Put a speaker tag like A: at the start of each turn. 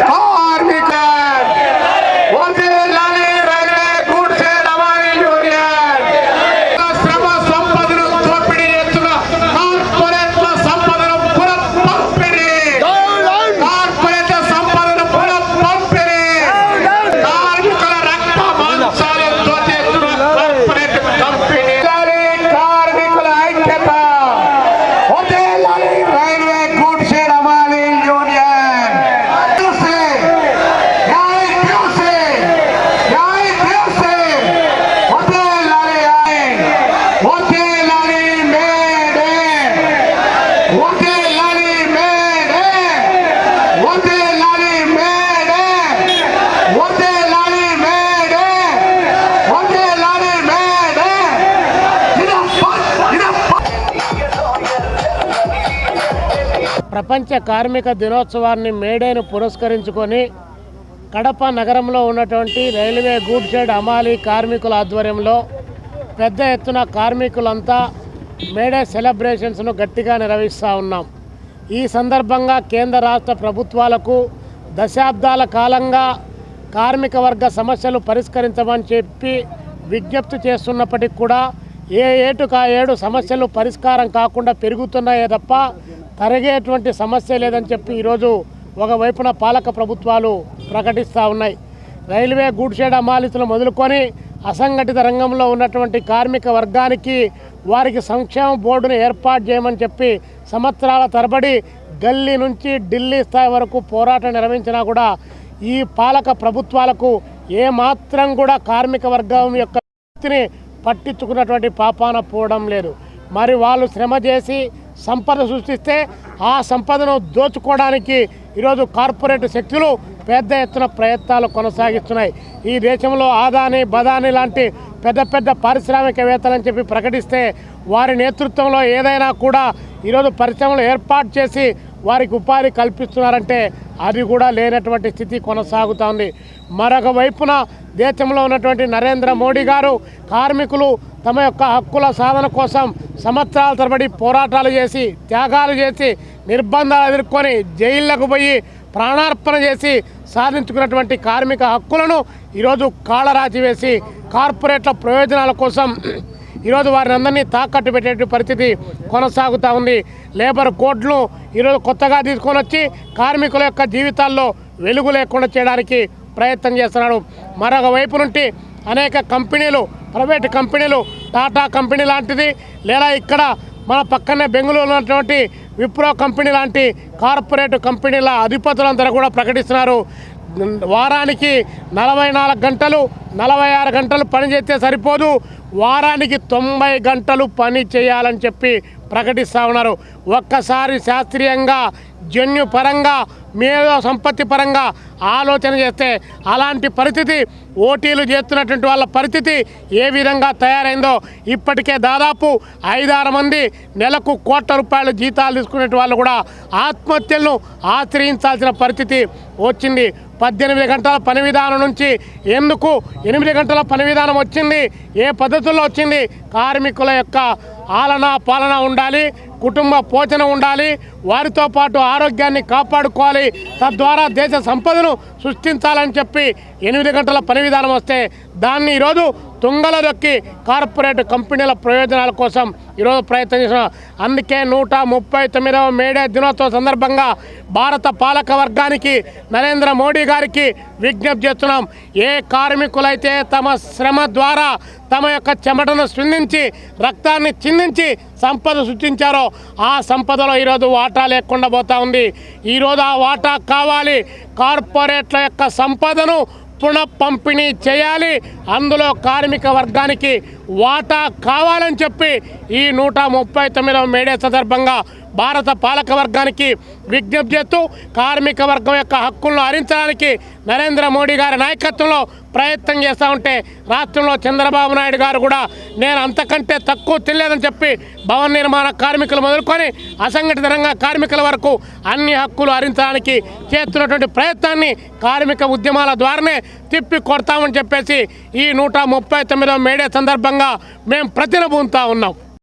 A: ಕಾರ್ಮಿಕ ప్రపంచ కార్మిక దినోత్సవాన్ని మేడేను పురస్కరించుకొని కడప నగరంలో ఉన్నటువంటి రైల్వే గూడ్ షెడ్ అమాలి కార్మికుల ఆధ్వర్యంలో పెద్ద ఎత్తున కార్మికులంతా మేడే సెలబ్రేషన్స్ను గట్టిగా నిర్వహిస్తూ ఉన్నాం. ఈ సందర్భంగా కేంద్ర రాష్ట్ర ప్రభుత్వాలకు దశాబ్దాల కాలంగా కార్మిక వర్గ సమస్యలు పరిష్కరించమని చెప్పి విజ్ఞప్తి చేస్తున్నప్పటికి కూడా ఏ ఏటుకా ఏడు సమస్యలు పరిష్కారం కాకుండా పెరుగుతున్నాయే తప్ప తరిగేటువంటి సమస్య లేదని చెప్పి ఈరోజు ఒకవైపున పాలక ప్రభుత్వాలు ప్రకటిస్తూ ఉన్నాయి. రైల్వే గూడ్ షెడ్ అమాలితులు మొదలుకొని అసంఘటిత రంగంలో ఉన్నటువంటి కార్మిక వర్గానికి వారికి సంక్షేమ బోర్డును ఏర్పాటు చేయమని చెప్పి సంవత్సరాల తరబడి గల్లీ నుంచి ఢిల్లీ స్థాయి వరకు పోరాటం నిర్వహించినా కూడా ఈ పాలక ప్రభుత్వాలకు ఏమాత్రం కూడా కార్మిక వర్గం యొక్క వృత్తిని పట్టించుకున్నటువంటి పాపాన పోవడం లేదు. మరి వాళ్ళు శ్రమ చేసి సంపద సృష్టిస్తే ఆ సంపదను దోచుకోవడానికి ఈరోజు కార్పొరేట్ శక్తులు పెద్ద ఎత్తున ప్రయత్నాలు కొనసాగిస్తున్నాయి. ఈ దేశంలో ఆదాని బదాని లాంటి పెద్ద పెద్ద పారిశ్రామికవేత్తలని చెప్పి ప్రకటిస్తే వారి నేతృత్వంలో ఏదైనా కూడా ఈరోజు పరిశ్రమలు ఏర్పాటు చేసి వారికి ఉపాధి కల్పిస్తున్నారంటే అది కూడా లేనటువంటి స్థితి కొనసాగుతోంది. మరొక వైపున దేశంలో ఉన్నటువంటి నరేంద్ర మోడీ గారు కార్మికులు తమ యొక్క హక్కుల సాధన కోసం సంవత్సరాల తరబడి పోరాటాలు చేసి త్యాగాలు చేసి నిర్బంధాలు ఎదుర్కొని జైళ్ళకు పోయి ప్రాణార్పణ చేసి సాధించుకున్నటువంటి కార్మిక హక్కులను ఈరోజు కాళ్ళరాచి వేసి కార్పొరేట్ల ప్రయోజనాల కోసం ఈరోజు వారిని అందరినీ తాకట్టు పెట్టే పరిస్థితి కొనసాగుతూ ఉంది. లేబర్ కోడ్లు ఈరోజు కొత్తగా తీసుకొని వచ్చి కార్మికుల యొక్క జీవితాల్లో వెలుగు లేకుండా చేయడానికి ప్రయత్నం చేస్తున్నాడు. మరొక వైపు నుండి అనేక కంపెనీలు ప్రైవేట్ కంపెనీలు టాటా కంపెనీ లాంటిది లేదా ఇక్కడ మన పక్కనే బెంగళూరు ఉన్నటువంటి విప్రో కంపెనీ లాంటి కార్పొరేట్ కంపెనీల అధిపతులందరూ కూడా ప్రకటిస్తున్నారు. వారానికి నలభై నాలుగు గంటలు నలభై ఆరు గంటలు పని చేస్తే సరిపోదు. వారానికి తొంభై గంటలు పని చేయాలని చెప్పి ప్రకటిస్తూ ఉన్నారు. ఒక్కసారి శాస్త్రీయంగా జన్యుపరంగా మేధో సంపత్తి పరంగా ఆలోచన చేస్తే అలాంటి పరిస్థితి ఓటీలు చేస్తున్నటువంటి వాళ్ళ పరిస్థితి ఏ విధంగా తయారైందో ఇప్పటికే దాదాపు ఐదారు మంది నెలకు కోట్ల రూపాయల జీతాలు తీసుకునే వాళ్ళు కూడా ఆత్మహత్యలను ఆశ్రయించాల్సిన పరిస్థితి వచ్చింది. పద్దెనిమిది గంటల పని విధానం నుంచి ఎందుకు ఎనిమిది గంటల పని విధానం వచ్చింది? ఏ పద్ధతుల్లో వచ్చింది? కార్మికుల యొక్క ఆలన పాలన ఉండాలి. కుటుంబ పోషణ ఉండాలి వారితో పాటు ఆరోగ్యాన్ని కాపాడుకోవాలి. తద్వారా దేశ సంపదను సృష్టించాలని చెప్పి ఎనిమిది గంటల పని విధానం వస్తే దాన్ని ఈరోజు తుంగల దొక్కి కార్పొరేట్ కంపెనీల ప్రయోజనాల కోసం ఈరోజు ప్రయత్నం చేసిన అందుకే నూట ముప్పై తొమ్మిదవ మేడే దినోత్సవం సందర్భంగా భారత పాలక వర్గానికి నరేంద్ర మోడీ గారికి విజ్ఞప్తి చేస్తున్నాం. ఏ కార్మికులైతే తమ శ్రమ ద్వారా తమ యొక్క చెమటను స్పందించి రక్తాన్ని చిందించి సంపద సృష్టించారో ఆ సంపదలో ఈరోజు వాటా లేకుండా పోతా ఉంది. ఈరోజు ఆ వాటా కావాలి. కార్పొరేట్ల యొక్క సంపదను పునఃపంపిణీ చేయాలి. అందులో కార్మిక వర్గానికి వాటా కావాలని చెప్పి ఈ నూట ముప్పై తొమ్మిదవ మేడే సందర్భంగా భారత పాలక వర్గానికి విజ్ఞప్తి చేస్తూ కార్మిక వర్గం యొక్క హక్కులను హరించడానికి నరేంద్ర మోడీ గారి నాయకత్వంలో ప్రయత్నం చేస్తూ ఉంటే రాష్ట్రంలో చంద్రబాబు నాయుడు గారు కూడా నేను అంతకంటే తక్కువ తెలియదని చెప్పి భవన నిర్మాణ కార్మికులు మొదలుకొని అసంఘటిత రంగ కార్మికుల వరకు అన్ని హక్కులు హరించడానికి చేస్తున్నటువంటి ప్రయత్నాన్ని కార్మిక ఉద్యమాల ద్వారానే తిప్పి కొడతామని చెప్పేసి ఈ నూట ముప్పై తొమ్మిదవ మేడే సందర్భంగా మేము ప్రతినబూంతా ఉన్నాం.